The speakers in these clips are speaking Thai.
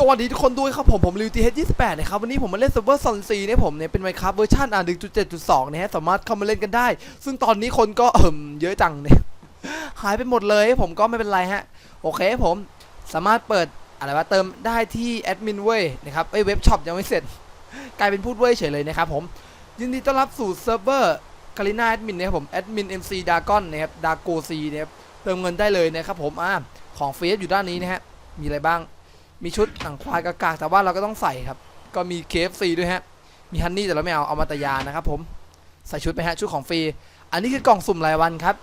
สวัสดีทุกคนด้วยครับผม ผมลิวตีเฮดยี่สิบแปดนะครับ วันนี้ผมมาเล่นเซิร์ฟเวอร์ซอนซีเนี่ยผมเนี่ยเป็นไมครับเวอร์ชันอะหนึ่งจุดเจ็ดจุดสองนะฮะ สามารถเข้ามาเล่นกันได้ ซึ่งตอนนี้คนก็เอิ่มเยอะจังเนี่ยหายไปหมดเลยผมก็ไม่เป็นไรฮะ โอเคผมสามารถเปิดอะไรวะเติมได้ที่แอดมินเว้ยนะครับไอเว็บช็อปยังไม่เสร็จ กลายเป็นพูดเว้ยเฉยเลยนะครับผมยินดีต้อนรับสู่เซิร์ฟเวอร์คาริน่าแอดมินนะครับผมแอดมิน MC d a g o n นนะครับดาโกซีนะครับเติมเงินได้เลยนะครับผมอ่าของเฟสอยู่ด้านนี้นะฮะมีอะไรบ้าง มีชุดหนังควายกากๆแต่ว่าเราก็ต้องใส่ครับ ก็มี KFC ด้วยฮะ มีฮันนี่แต่เราไม่เอา เอามาตยานะครับผม ใส่ชุดไปฮะ ชุดของฟรี อันนี้คือกล่องสุ่มรายวันครับ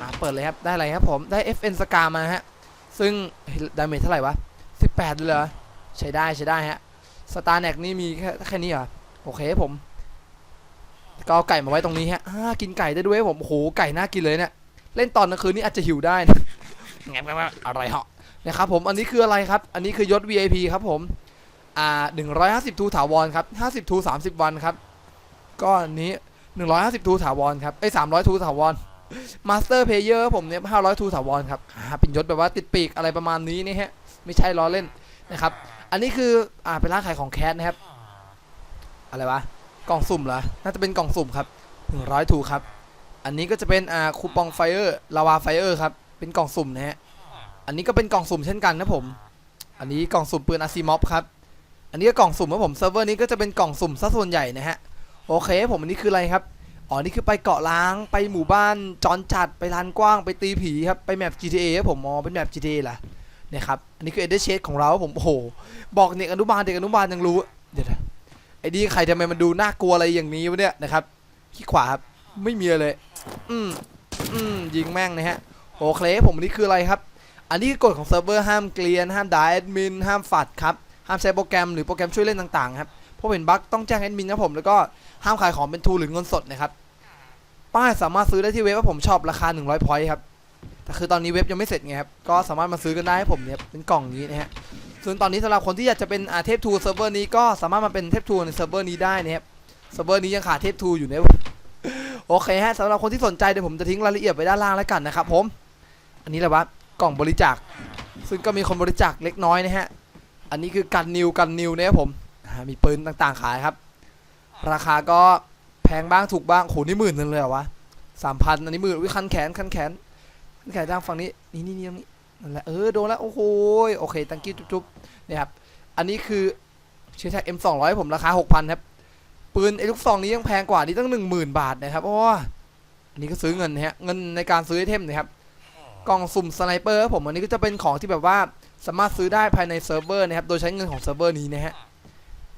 มาเปิดเลยครับ ได้อะไรครับผม ได้ FN สกามาฮะ ซึ่งดาเมจเท่าไหร่วะ 18เลยเหรอ ใช้ได้ใช้ได้ฮะ สตาร์แน็กนี่มีแค่แค่นี้เหรอ โอเคผม ก็เอาไก่มาไว้ตรงนี้ฮะอ่ากินไก่ได้ด้วยผม โอ้โห ไก่น่ากินเลยเนี่ย เล่นตอนกลางคืนนี่อาจจะหิวได้นะแงบๆอะไรเหาะ นะครับผมอันนี้คืออะไรครับ อันนี้คือยศ VIP ครับผมอ่า150ทูถาวรครับ50ทู30 วันครับก็อันนี้ 150ทูถาวรครับเอ้ย300ทูถาวรมาสเตอร์เพเยอร์ผมเนี่ย500ทูถาวรครับอ่าเป็นยศแบบว่าติดปีกอะไรประมาณนี้นี่ฮะไม่ใช่ล้อเล่นนะครับ อันนี้คืออ่าเป็นร้านขายของแคสนะครับ อะไรวะกล่องสุ่มเหรอน่าจะเป็นกล่องสุ่มครับ100ทูครับ อันนี้ก็จะเป็นอ่าคูปองไฟเออร์ลาวาไฟเออร์ครับเป็นกล่องสุ่มนะฮะ อันนี้ก็เป็นกล่องสุ่มเช่นกันนะผม อันนี้กล่องสุ่มปืนอาซีมอฟครับ อันนี้ก็กล่องสุ่มครับผมเซิร์ฟเวอร์นี้ก็จะเป็นกล่องสุ่มซะส่วนใหญ่นะฮะ โอเคผมอันนี้คืออะไรครับ อ๋อ นี่คือไปเกาะล้าง ไปหมู่บ้าน จอนจัด ไปลานกว้าง ไปตีผีครับ ไปแมป GTA ครับผมอ๋อเป็นแมป GTA ล่ะนี่ยครับ อันนี้คือเอเดเชดของเราผม โอ้โห บอกเด็กอนุบาลเด็กอนุบาลยังรู้ เดี๋ยวนะไอ้ดีใครทำไมมันดูน่ากลัวอะไรอย่างนี้วะเนี่ยนะครับ ขี้ขวาครับ ไม่มีเลย อืมอืมยิงแม่งนะฮะ โอเคผมอันนี้คืออะไรครับ อันนี้คือกฎของเซิร์ฟเวอร์ห้ามเกลียน ห้ามด่าแอดมิน ห้ามฝัดครับ ห้ามใช้โปรแกรมหรือโปรแกรมช่วยเล่นต่างๆครับพราะเห็นบั๊กต้องแจ้งแอดมินครับผมแล้วก็ห้ามขายของเป็นทูหรือเงินสดนะครับ ป้ายสามารถซื้อได้ที่เว็บว่าผมชอบราคา 100พอยต์ครับ แต่คือตอนนี้เว็บยังไม่เสร็จไงครับ ก็สามารถมาซื้อกันได้ให้ผมเนี่ยเป็นกล่องนี้นะฮะ ส่วนตอนนี้สำหรับคนที่อยากจะเป็นอาเทพทูเซิร์ฟเวอร์นี้ก็สามารถมาเป็นเทพทูในเซิร์ฟเวอร์นี้ได้นะครับ เซิร์ฟเวอร์นี้ยังขาดเทพทูอยู่นะโอเคฮะสำหรับคนที่สนใจเดี๋ยวผมจะทิ้งรายละเอียดไว้ด้านล่างแล้วกันนะครับผม อันนี้แหละวะ กล่องบริจาค ซึ่งก็มีคนบริจาคเล็กน้อยนะฮะ อันนี้คือกันนิวกันนิวนะครับผม มีปืนต่างๆขายครับ ราคาก็แพงบ้างถูกบ้างโหนี่หมื่นนึงเลยเหรอวะสามพันอันนี้หมื่นวิคันแขนคันแขนคันแขนทางฝั่งนี้ นี่นี่นี่ตรงนี้นั่นแหละเออโดนแล้วโอ้โหยโอเคตังกี้จุ๊บๆเนี่ยครับ อันนี้คือเชื้อแท็ก M200 ผมราคา6,000ครับ ปืนไอ้ลูกซองนี้ยังแพงกว่านี่ตั้ง 10,000 บาทนะครับเพราะว่าอันนี้ก็ซื้อเงินนะฮะเงินในการซื้อไอเทมนะครับ กล่องสุ่มสไนเปอร์ครับผมอันนี้ก็จะเป็นของที่แบบว่าสามารถซื้อได้ภายในเซิร์ฟเวอร์นะครับ โดยใช้เงินของเซิร์ฟเวอร์นี้นะฮะ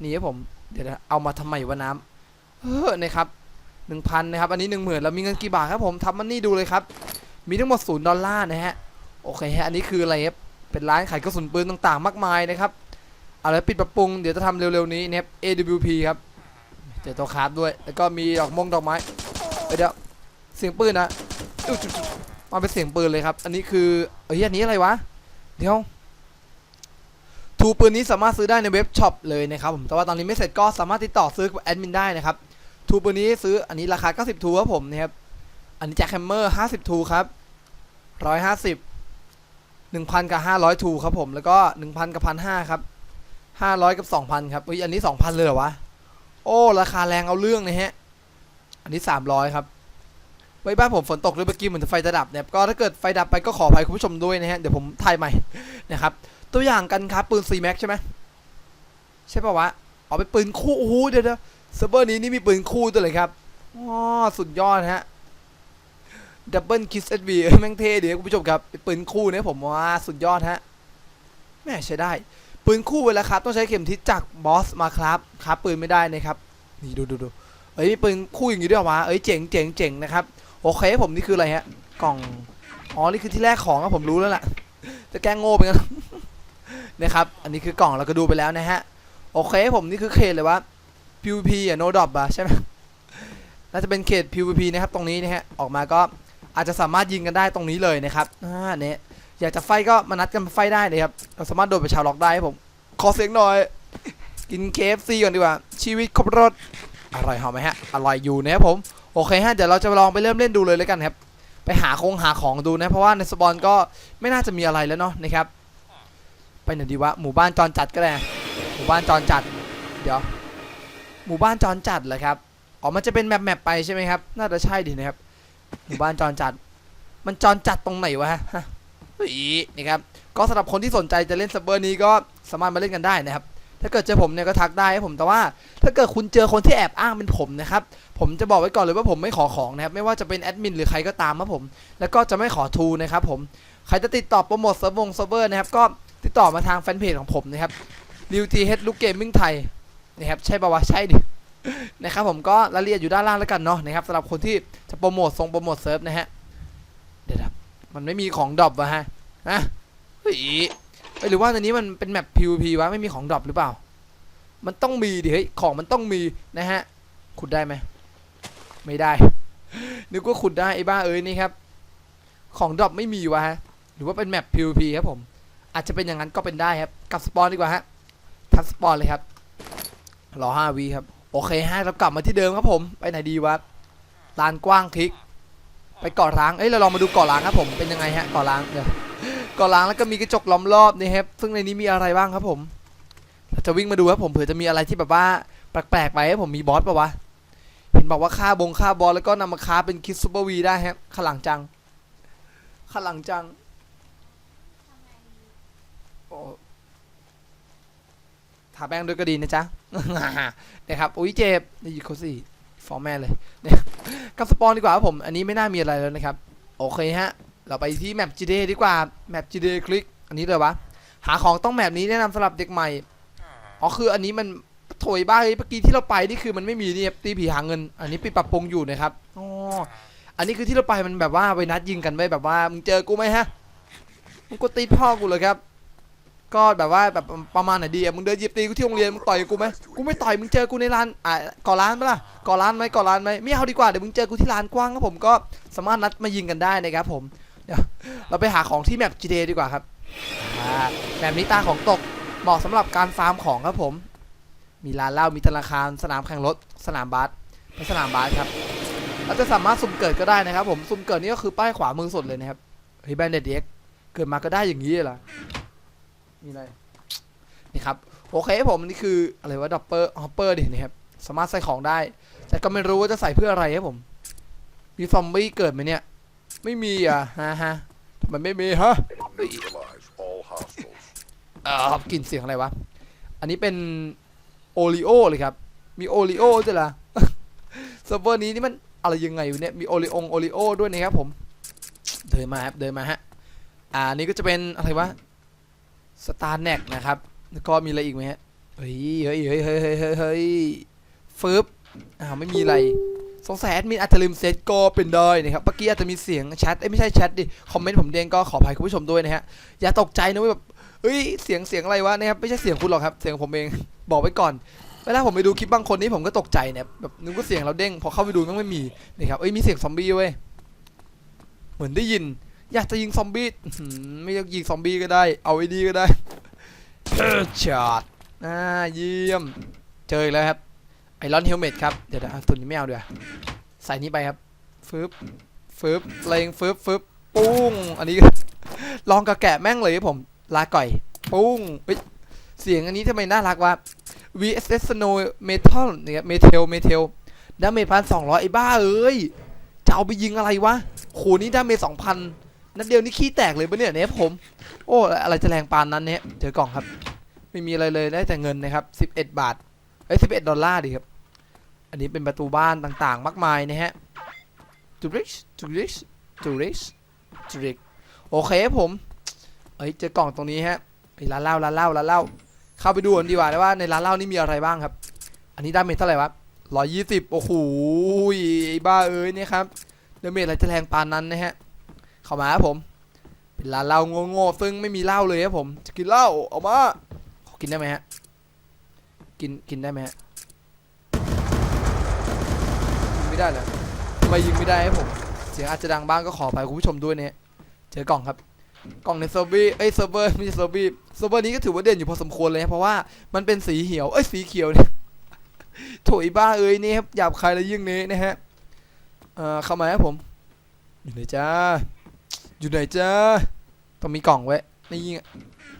นี่ครับผม เดี๋ยวเอามาทำไมวะน้ำเฮ้อนะครับหนึ่งพันนะครับ อันนี้หนึ่งหมื่นแล้วมีเงินกี่บาทครับผมทำมันนี่ดูเลยครับ มีทั้งหมดศูนย์ดอลลาร์นะฮะ โอเคฮะ อันนี้คืออะไรครับ เป็นร้านขายกระสุนปืนต่างๆ มากมายนะครับ เอาละปิดปรับปรุง เดี๋ยวจะทำเร็วๆนี้นะครับ AWP ครับ เจอตัวคราฟด้วย แล้วก็มีดอกมงดอกไม้ เดี๋ยวเสียงปืนนะอ มาเป็นเสียงปืนเลยครับ อันนี้คือเอ้ยอันนี้อะไรวะ เดี๋ยวทูปืนนี้สามารถซื้อได้ในเว็บช็อปเลยนะครับผมแต่ว่าตอนนี้ไม่เสร็จก็สามารถติดต่อซื้อกับแอดมินได้นะครับทูปืนนี้ซื้ออันนี้ราคา 90 ทูครับผมนะครับอันนี้แจ็คแฮมเมอร์50 ทูครับ 150 1,000 กับ 500 ทูครับผมแล้วก็ 1,000 กับ 1,500 ครับ 500 กับ 2,000 ครับอุ้ยอันนี้ 2,000 เลยเหรอวะ โอ้ ราคาแรงเอาเรื่องนะฮะ อันนี้ 300 ครับ ไว้บ้านผมฝนตกด้วยเมื่อกี้เหมือนไฟจะดับเนี่ยก็ถ้าเกิดไฟดับไปก็ขออภัยคุณผู้ชมด้วยนะฮะเดี๋ยวผมถ่ายใหม่นะครับตัวอย่างกันครับปืน C Max ใช่ไหมใช่ป่าวะเอ๋อเป็นปืนคู่โอ้โหเดี๋ยวเซิร์ฟเวอร์นี้นี่มีปืนคู่ตัวเลยครับอ๋อสุดยอดฮะดับเบิลคิสเอสบีแม่งเท่ดีครับคุณผู้ชมครับปืนคู่เนี่ยผมว่าสุดยอดฮะแม่ใช้ได้ปืนคู่เวลาครับต้องใช้เข็มทิศจากบอสมาครับครับปืนไม่ได้นะครับนี่ดูดูดูเอ้ยปืนคู่อย่างนี้ด้วยวะเอ้ยเจ๋งเจ๋งเจ๋งนะครับ โอเคผมนี่คืออะไรฮะ กล่อง อ๋อ นี่คือที่แรกของครับผมรู้แล้วแหละจะแกล้งโง่ไปกันนะครับ อันนี้คือกล่องเราก็ดูไปแล้วนะฮะ โอเคผมนี่คือเขตเลยวะ PVP อะ no drop อะใช่ไหมน่าจะเป็นเขต PVP นะครับตรงนี้นะฮะ ออกมาก็อาจจะสามารถยิงกันได้ตรงนี้เลยนะครับอ่าเนี่ยอยากจะไฟก็มานัดกันไฟได้เลยครับ เราสามารถโดดไปชาวล็อกได้ครับผม ขอเสียงหน่อย กิน KFC ก่อนดีกว่า ชีวิตครบรสอร่อยหอมไหมฮะ อร่อยอยู่นะครับผม โอเคฮะเดี๋ยวเราจะลองไปเริ่มเล่นดูเลยแล้วกันครับ ไปหาคงหาของดูนะ เพราะว่าในสปอนก็ไม่น่าจะมีอะไรแล้วเนาะนะครับ ไปไหนดีวะหมู่บ้านจรจัดก็ได้หมู่บ้านจรจัด เดี๋ยว หมู่บ้านจรจัดเหรอครับอ๋อมันจะเป็นแมปแมปไปใช่ไหมครับ น่าจะใช่ดีนะครับ หมู่บ้านจรจัด มันจรจัดตรงไหนวะฮะนี่ครับ ก็สำหรับคนที่สนใจจะเล่นเซิร์ฟเวอร์นี้ก็สามารถมาเล่นกันได้นะครับ ถ้าเกิดเจอผมเนี่ยก็ทักได้ผมแต่ว่า ถ้าเกิดคุณเจอคนที่แอบอ้างเป็นผมนะครับผมจะบอกไว้ก่อนเลยว่าผมไม่ขอของนะครับไม่ว่าจะเป็นแอดมินหรือใครก็ตามครับผมแล้วก็จะไม่ขอทูนะครับผมใครจะติดต่อโปรโมทเซิร์ฟวงเซิร์ฟเวอร์นะครับก็ติดต่อมาทางแฟนเพจของผมนะครับริวทีเฮดลูกเกมมิ่งไทยนะครับใช่ปะวะใช่ดินะครับผมก็รายละเอียดอยู่ด้านล่างแล้วกันเนาะนะครับสำหรับคนที่จะโปรโมททรงโปรโมทเซิร์ฟนะฮะเดี๋ยวมันไม่มีของดรอปวะฮะฮะเฮ้ย หรือว่าในนี้มันเป็นแมป PVP วะไม่มีของดรอปหรือเปล่า มันต้องมีดิเฮ้ยของมันต้องมีนะฮะขุดได้ไหมไม่ได้ นึกว่าขุดได้ไอ้บ้าเอ้ยนี่ครับ ของดรอปไม่มีวะฮะหรือว่าเป็นแมป PVP ครับผม อาจจะเป็นอย่างนั้นก็เป็นได้ครับกลับสปอนดีกว่าฮะทับสปอนเลยครับรอ5วีครับโอเคฮะเรากลับมาที่เดิมครับผมไปไหนดีวะลานกว้างคลิก ไปเกาะร้างเอ้ยเราลองมาดูเกาะร้างครับผมเป็นยังไงฮะเกาะร้างเดี๋ยว กาะร้างแล้วก็มีกระจกล้อมรอบนี่ครับซึ่งในนี้มีอะไรบ้างครับผมเราจะวิ่งมาดูครับผมเผื่อจะมีอะไรที่แบบว่าแปลกๆไปครับผมมีบอสปะวะเห็นบอกว่าฆ่าบงฆ่าบอสแล้วก็นำมาค้าเป็นคิดซูเปอร์วีได้ครับขลังจังขลังจังโอ้ทาแป้งด้วยก็ดีนะจ๊ะนะครับอุ้ยเจ็บนี่ยิงเขาสิฟ้องแม่เลยเนี่ยกับสปอนดีกว่าครับผม อันนี้ไม่น่ามีอะไรแล้วนะครับ โอเคฮะ เราไปที่แมป GD ดีกว่า แมป GD คลิก อันนี้เลยวะ หาของต้องแมปนี้แนะนำสำหรับเด็กใหม่ อ๋อคืออันนี้มันโถยบ้าเฮ้ยเมื่อกี้ที่เราไปนี่คือมันไม่มีนี่ตีผีหาเงิน อันนี้ปิดปรับปรุงอยู่นะครับ อ๋อ อันนี้คือที่เราไปมันแบบว่าไปนัดยิงกันไว้แบบว่ามึงเจอกูไหมฮะ มึงก็ตีพ่อกูเลยครับ ก็แบบว่าแบบประมาณไหนดีอะมึงเดินหยียบตีกูที่โรงเรียนมึงต่อยกูไหมกูไม่ต่อยมึงเจอกูในร้านอะก่อร้านปะล่ะก่อร้านไหมก่อร้านไหมไม่เอาดีกว่าเดี๋ยวมึงเจอกูที่ร้านกว้างครับผมก็สามารถนัดมายิงกันได้นะครับผม เราไปหาของที่แมป GTA ดีกว่าครับแมปนี้ตาของตกเหมาะสำหรับการฟาร์มของครับผม มีร้านเหล้ามีธนาคารสนามแข่งรถ สนามบาสเป็นสนามบาสครับเราจะสามารถสุ่มเกิดก็ได้นะครับ ผมสุ่มเกิดนี่ก็คือป้ายขวามือสุดเลยนะครับเฮ้ยแบนเด็ดเอ็กเกิดมาก็ได้อย่างนี้เหรอมีอะไรนี่ครับโอเคผมนี่คืออะไรวะดับเปอร์ฮอปเปอร์ดินี่ครับสามารถใส่ของได้ แต่ก็ไม่รู้ว่าจะใส่เพื่ออะไรครับผม มีซอมบี้เกิดไหมเนี่ย ไม่มีอะฮะฮะทำไมไม่มีฮะ Neutralize all hostiles. เออกลิ่นเสียงอะไรวะ อันนี้เป็นโอริโอเลยครับ มีโอริโอด้วยล่ะ เซิร์ฟเวอร์นี้นี่มันอะไรยังไงวะเนี่ย มีโอริองโอริโอด้วยนะครับผม เดินมาครับ เดินมาฮะ อ่าอันนี้ก็จะเป็นอะไรวะ สตาร์แน็กนะครับ แล้วก็มีอะไรอีกไหมฮะ เฮ้ย เฮ้ย เฮ้ย เฮ้ย เฮ้ยเฮ้ยเฮ้ยฟึบอ้าวไม่มีอะไร สงสัยแอดมินอาจจะลืมเซตก็เป็นได้นะครับเมื่อกี้อาจจะมีเสียงแชทเอ้ยไม่ใช่แชทดิคอมเมนต์ผมเด้งก็ขออภัยคุณผู้ชมด้วยนะฮะอย่าตกใจนะเว้ยแบบเฮ้ยเสียงเสียงอะไรวะนะครับไม่ใช่เสียงคุณหรอกครับ เสียงผมเองบอกไว้ก่อนเวลาผมไปดูคลิปบางคนนี่ผมก็ตกใจเนี่ยแบบนึกว่าเสียงเราเด้งพอเข้าไปดูมันไม่มีนะครับเอ้ยมีเสียงซอมบี้เว้ยเหมือนได้ยิน อยากจะยิงซอมบี้ไม่ต้องยิงซอมบี้ก็ได้ เอาไอ้ดีก็ได้เออช็อตอ่าเยี่ยม เจออีกแล้วครับ ไอรอนเฮลเมตครับ เดี๋ยวนะตัวนี้ไม่เอาเดี๋ยวใส่นี้ไปครับฟึบฟึบเลงฟึบฟึบปุ้ง อันนี้ ลองกระแกะแม่งเลยครับผม ลาก่อย ปุ้งเฮ้ยเสียงอันนี้ทำไมน่ารักวะ VSS Snow Metal เนี่ยเมเทลเมเทลดาเมจพันสองร้อยไอ้บ้าเอ้ย จะเอาไปยิงอะไรวะโหนี่ดาเมจสองพันนัดเดียวนี่ขี้แตกเลยปะเนี่ยเนี่ยผม โอ้ อะไรจะแรงปานนั้นเนี่ยเจอกล่องครับ ไม่มีอะไรเลยได้แต่เงินนะครับ 11 บาท เอ้ย11 ดอลลาร์ดีครับ อันนี้เป็นประตูบ้านต่างๆ มากมายนะฮะจูริชจูริชจูริชจูริชโอเคครับผมเอ้ยเจอกล่องตรงนี้ฮะไอร้านเหล้าร้านเหล้าร้านเหล้าเข้าไปดูกันดีกว่านะว่าในร้านเหล้านี่มีอะไรบ้างครับ อันนี้ดาเมจเท่าไหร่วะร้อยยี่สิบโอ้โหไอ้บ้าเอ้ยเนี่ยครับดาเมจอะไรจะแรงปานนั้นนะฮะเข้ามาครับผม เป็นร้านเหล้าโง่ๆซึ่งไม่มีเหล้าเลยครับผมจะกินเหล้าเอามาขอกินได้ไหมฮะกินกินได้ไหมฮะยิง ได้เหรอทำไมยิงไม่ได้ครับผม เสียงอาจจะดังบ้างก็ขอไปคุณผู้ชมด้วยเนี่ยเจอกล่องครับ กล่องในเซอร์บีเอ้ยเซิร์ฟเวอร์ไม่ใช่เซิร์ฟบีเซิร์ฟเวอร์นี้ก็ถือว่าเด่นอยู่พอสมควรเลยนะเพราะว่ามันเป็นสีเขียวเอ้ยสีเขียวเนี่ยโถยบ้าเอ้ยนี่ครับหยาบคายและยิ่งนี้นะฮะเอ่อเข้ามาครับผม อยู่ไหนจ้าอยู่ไหนจ้าต้องมีกล่องไว้นี่ยิงอะ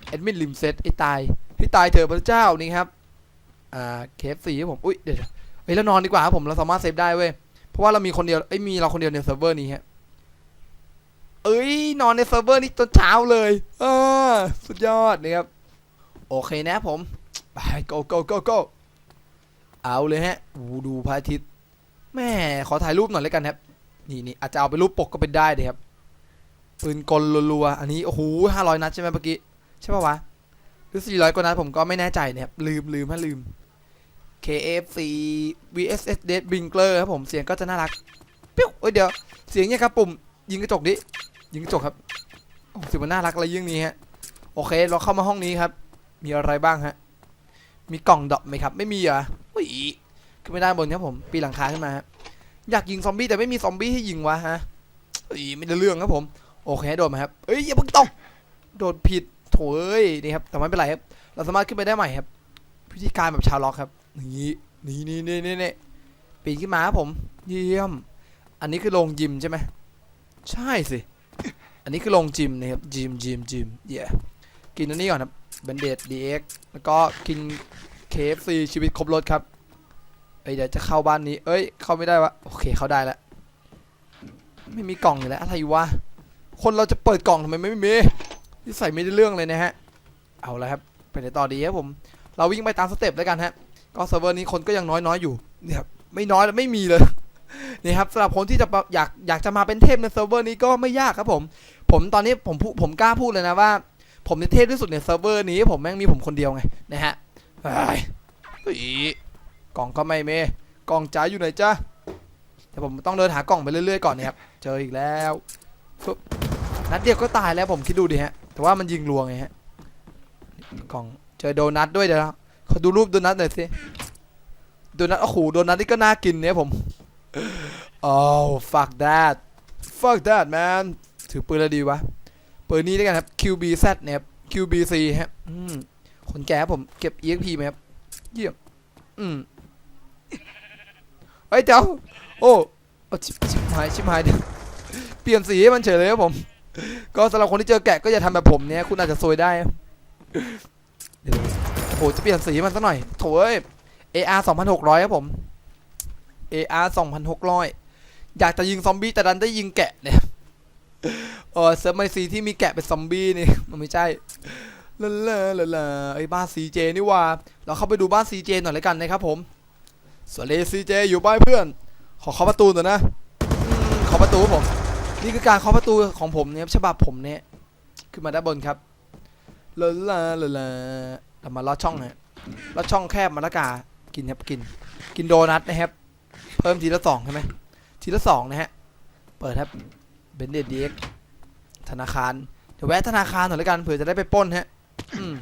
แอดมินลิมเซตไอ้ตายให้ตายเถอะพระเจ้านี่ครับอ่าเคฟซีครับผมอุ้ยเดี๋ยวเฮ้ยแล้วนอนดีกว่าครับผมเราสามารถเซฟได้เว้ย เพราะว่าเรามีคนเดียวเอ้ยมีเราคนเดียวในเซิร์ฟเวอร์นี้ฮะเอ้ยนอนในเซิร์ฟเวอร์นี้จนเช้าเลยเออสุดยอดนี่ครับโอเคนะผมไป go go go go เอาเลยฮะดูพระอาทิตย์แม่ขอถ่ายรูปหน่อยแล้วกันครับนี่นี่อาจจะเอาไปรูปปกก็เป็นได้เลยครับปืนกลรัวๆอันนี้โอ้โหห้าร้อยนัดใช่ไหมเมื่อกี้ใช่ป่าวะหรือสี่ร้อยกว่านัดผมก็ไม่แน่ใจนี่ยครับลืมลืมฮะลืม KFC VSS Dead Brinkler ครับผมเสียงก็จะน่ารักปิ้วเอ้ยเดี๋ยวเสียงเนี่ยครับปุ่มยิงกระจกดิยิงกระจกครับเสียงมันน่ารักอะไรยิ่งนี้ฮะโอเคเราเข้ามาห้องนี้ครับ มีอะไรบ้างฮะมีกล่องดอกไหมครับ ไม่มีเหรออุ้ยขึ้นไม่ได้บนครับผมปีหลังคาขึ้นมาฮะอยากยิงซอมบี้แต่ไม่มีซอมบี้ให้ยิงวะฮะอ้ยไม่ได้เรื่องครับผม โอเคโดดมาครับเอ้ยอย่าเพิ่งตกโดดผิดโถเอ้ยนี่ครับแต่ไม่เป็นไรครับ เราสามารถขึ้นไปได้ใหม่ครับวิธีการแบบชาวล็อกครับ นี่นี่นี่นี่นี่นี่ปีนขึ้นมาครับผม เยี่ยม อันนี้คือโรงยิมใช่ไหมใช่สิ อันนี้คือโรงจิมนะครับ จิมจิมจิมเย่กินอันนี้ก่อนครับเบนเดดดีเอ็กแล้วก็กิน KFC ชีวิตครบรถครับเอ้ยเดี๋ยวจะเข้าบ้านนี้ เอ้ย เข้าไม่ได้วะ โอเค เข้าได้แล้ว ไม่มีกล่องอยู่แล้ว อะไรวะ คนเราจะเปิดกล่องทำไมไม่มีที่ใส่ไม่ได้เรื่องเลยนะฮะ เอาละครับ ไปในต่อดีครับผม เราวิ่งไปตามสเต็ปแล้วกันฮะ ก็เซิร์ฟเวอร์นี้คนก็ยังน้อยน้อยๆอยู่เนี่ยครับไม่น้อยแล้วไม่มีเลยนี่ครับสำหรับคนที่จะอยากอยากจะมาเป็นเทพในเซิร์ฟเวอร์นี้ก็ไม่ยากครับผม ผมตอนนี้ผมผมกล้าพูดเลยนะว่า ผมในเทพที่สุดในเซิร์ฟเวอร์นี้ผมแม่งมีผมคนเดียวไงนะฮะเฮ้ยกล่องก็ไม่เมกล่องจ๋าอยู่ไหนจ้าแต่ผมต้องเดินหากล่องไปเรื่อยๆก่อนเนี่ยครับเจออีกแล้วฟึบนัดเดียวก็ตายแล้วผมคิดดูดิฮะแต่ว่ามันยิงรวงไงฮะกล่องเจอโดนัทด้วยเดี๋ยว ขอดูรูปโดนัทหน่อยสิโดนัทโอ้โหโดนัทนี่ก็น่ากินเนี่ยผม oh fuck that fuck that man ถือปืนอะไรดีวะปืนนี้ด้วยกันครับ QBZ เนี่ยครับ QBC ฮะคนแก่ผมเก็บ EXP ไหมครับ เยี่ยม อืมเฮ้ยเจ้าโอ้เอชิบชิบหายชิบหายเดี๋ยวเปลี่ยนสีให้มันเฉยเลยครับผม ก็สำหรับคนที่เจอแกะก็อย่าทำแบบผมเนี่ย คุณอาจจะซวยได้เดี๋ยว หจะเปลี่ยนสีมันซะหน่อยโถเอ้ย AR 2,600 ครับผม AR 2,600 อยากจะยิงซอมบี้แต่ดันได้ยิงแกะเนี่ยเออเซิร์ฟไมซีที่มีแกะเป็นซอมบี้นี่มันไม่ใช่ลาลาลาลาไอ้บ้าน CJ นี่ว่า เราเข้าไปดูบ้าน CJ หน่อยแล้วกันนะครับผมสวัสดี CJ อยู่บ้านเพื่อน ขอเคาะประตูหน่อยนะอืมเคาะประตูผมนี่คือการเคาะประตูของผมเนี่ยฉบับผมเนี่ยขึ้นมาด้านบนครับลาลาลาลา เรามาลอดช่องฮะลอดช่องแคบมาละกา กินครับกิน กินโดนัทนะครับ เพิ่มทีละสองใช่ไหมทีละสองนะฮะ เปิดครับเบนเดดดีเอ็กธนาคาร เดี๋ยวแวะธนาคารหน่อยล้วกันเผื่อจะได้ไปป้นฮะอืม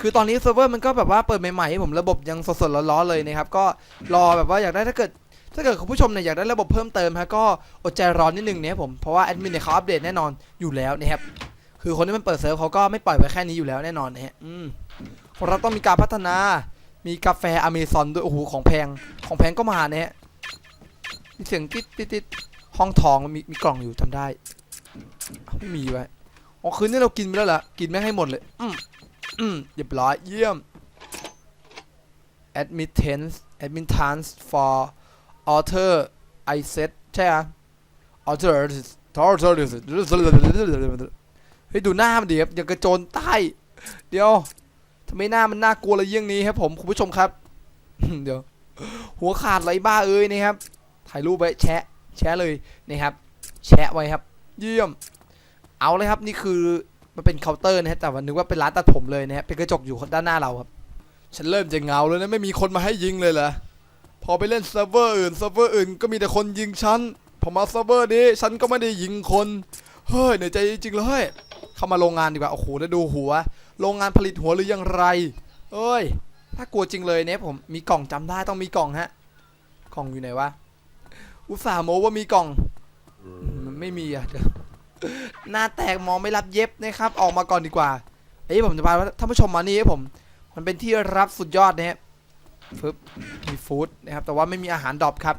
คือตอนนี้เซิร์ฟเวอร์มันก็แบบว่าเปิดใหม่ๆให้ผมระบบยังสดๆร้อนๆเลยนะครับ ก็รอแบบว่าอยากได้ถ้าเกิดถ้าเกิดคุณผู้ชมเนี่ยอยากได้ระบบเพิ่มเติมฮะก็อดใจรอนิดนึงเนี่ยผมเพราะว่าแอดมินเนี่ยเขาอัปเดตแน่นอนอยู่แล้วนะครับคือคนที่มันเปิดเซิร์ฟเขาก็ไม่ปล่อยไว้แค่นี้อยู่แล้วแน่นอนนะฮะอืม เราต้องมีการพัฒนา มีกาแฟอเมซอนด้วยโอ้โหของแพงของแพงก็มาเนี่ยมีเสียงติดติดติดห้องทองมีมีกล่องอยู่ทำได้ไม่มีไว้อ๋อคืนนี้เรากินไปแล้วเหรอกินแม่งให้หมดเลย อืมอืมเรียบร้อยเยี่ยม admittance admittance for author I set ใช่ไหม author author เฮ้ยดูหน้ามันดิครับอย่างกระโจนใต้ เดี๋ยว ทำไมหน้ามันน่ากลัวอะไรเยี่ยงนี้ครับผมคุณผู้ชมครับ เดี๋ยว หัวขาดไรบ้าเอ้ยนะครับ ถ่ายรูปไว้แชะ แชะเลยนะครับ แชะไว้ครับ เยี่ยม เอาเลยครับนี่คือมันเป็นเคาน์เตอร์นะฮะแต่วันนึกว่าเป็นร้านตัดผมเลยนะฮะเป็นกระจกอยู่ด้านหน้าเราครับ ฉันเริ่มจะเงาแล้วนะไม่มีคนมาให้ยิงเลยเหรอพอไปเล่นเซิร์ฟเวอร์อื่นเซิร์ฟเวอร์อื่นก็มีแต่คนยิงฉันพอมาเซิร์ฟเวอร์นี้ฉันก็ไม่ได้ยิงคน เฮ้ยเหนื่อยใจจริงเลย เข้ามาโรงงานดีกว่า โอ้โหแล้วดูหัว โรงงานผลิตหัวหรือยังไร เอ้ยถ้ากลัวจริงเลยเนี่ยผม มีกล่องจำได้ต้องมีกล่องฮะ กล่องอยู่ไหนวะ อุตส่าห์โมว่ามีกล่อง มันไม่มีอะหน้าแตกมองไม่รับเย็บนะครับ ออกมาก่อนดีกว่า เอ้ยผมจะพาท่านผู้ชมมานี่ครับผม มันเป็นที่รับสุดยอดนะฮะฟึบมีฟู้ดนะครับ แต่ว่าไม่มีอาหารดรอปครับ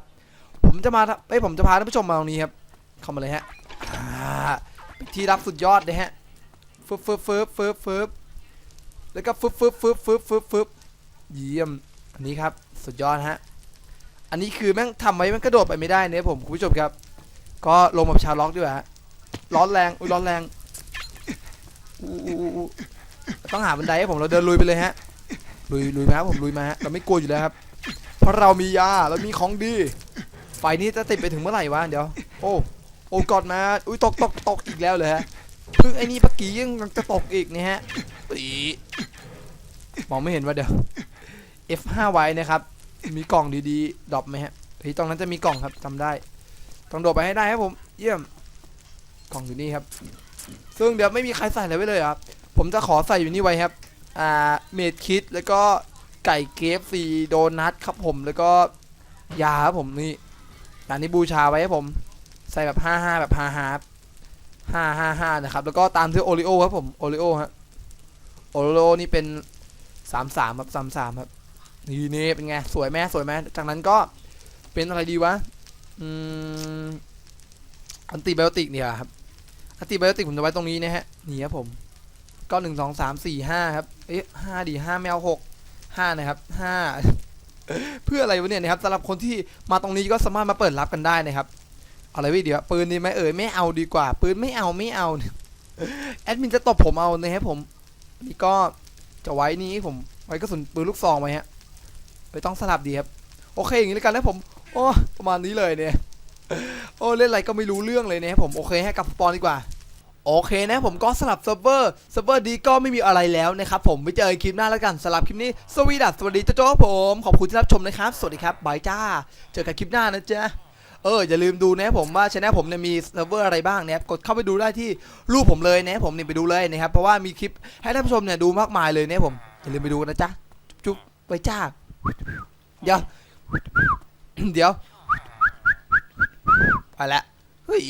ผมจะมาเอ้ยผมจะพาท่านผู้ชมมาตรงนี้ครับ เข้ามาเลยฮะที่รับสุดยอดนะฮะ ฟึบฟึบฟึบฟึบฟึบแล้วก็ฟึบฟึบฟึบฟึบฟึบฟึบเยี่ยมอันนี้ครับสุดยอดฮะอันนี้คือแม่งทำไว้แม่งกระโดดไปไม่ได้เนี่ยผมคุณผู้ชมครับ ก็ลงแบบชาวล็อกดีกว่าฮะร้อนแรงอุ้ยร้อนแรงอู้อู้อู้ต้องหาบันไดให้ผมเราเดินลุยไปเลยฮะลุยลุยมาผมลุยมาฮะเราไม่กลัวอยู่แล้วครับ เพราะเรามียาเรามีของดีไฟนี้จะติดไปถึงเมื่อไหร่วะเดี๋ยว โอ้โอ้กอดมาอุ้ยตกตกตกอีกแล้วเลยฮะ พิ่งไอ้นี่เมื่อกี้ยังจะตกอีกเนี่ยฮะอีมองไม่เห็นว่าเดี๋ยว F5 ไว้นะครับ มีกล่องดีๆดรอปไหมฮะเฮ้ตรงนั้นจะมีกล่องครับจำได้ ต้องโดดไปให้ได้ครับผม เยี่ยม กล่องอยู่นี่ครับ ซึ่งเดี๋ยวไม่มีใครใส่อะไรไว้เลยครับ ผมจะขอใส่อยู่นี่ไว้ครับ อ่า เมดคิดแล้วก็ไก่เคฟซีโดนัทครับผม แล้วก็ยาครับผมนี่อันนี้บูชาไว้ครับผม ใส่แบบห้าแบบฮาฮาห้าห้าห้านะครับ แล้วก็ตามด้วยโอริโอครับผมโอริโอฮะโอริโอนี่เป็นสามสามครับสามสามครับนี่นี่เป็นไง สวยไหมสวยไหมจากนั้นก็เป็นอะไรดีวะอืมอันติไบโอติกเนี่ยครับอันติไบโอติกผมจะไว้ตรงนี้นะฮะนี่ครับผมก็หนึ่งสองสามสี่ห้าครับ เอ๊ะห้าดีห้าแมวหกห้านะครับห้าเพื่ออะไรวะเนี่ยนะครับสำหรับคนที่มาตรงนี้ก็สามารถมาเปิดรับกันได้นะครับ อะไรวิเดี๋ยวปืนดีไหมเอ่ยไม่เอาดีกว่า ปืนไม่เอาไม่เอาแอดมินจะตบผมเอานะครับผมนี่ก็จะไว้นี้ผมไว้กระสุนปืนลูกซองไว้ฮะไม่ต้องสลับดีครับ โอเคอย่างนี้แล้วกันนะผมโอ้ประมาณนี้เลยเนี่ยโอ้เล่นอะไรก็ไม่รู้เรื่องเลยนะครับผมโอเคให้กลับปอนดีกว่าโอเคนะผมก็สลับเซิร์ฟเวอร์เซิร์ฟเวอร์ดีก็ไม่มีอะไรแล้วนะครับผมไปเจอคลิปหน้าแล้วกันสำหรับคลิปนี้สวีดัสสวัสดีเจ้าโจ้ผม ขอบคุณที่รับชมนะครับ สวัสดีครับบายจ้า เจอกันคลิปหน้านะจ๊ะ เอออย่าลืมดูนะครับผมว่าช anel ผมเนี่ยมีเซิร์ฟเวอร์อะไรบ้างนะครับกดเข้าไปดูได้ที่รูปผมเลยนะครับผมเนี่ยไปดูเลยนะครับเพราะว่ามีคลิปให้ท่านผู้ชมเนี่ยดูมากมายเลยนะครับผมอย่าลืมไปดูกันนะจ๊ะจุ๊บไปจ้าเดี๋ยวเดี๋ยวไปละเฮ้ย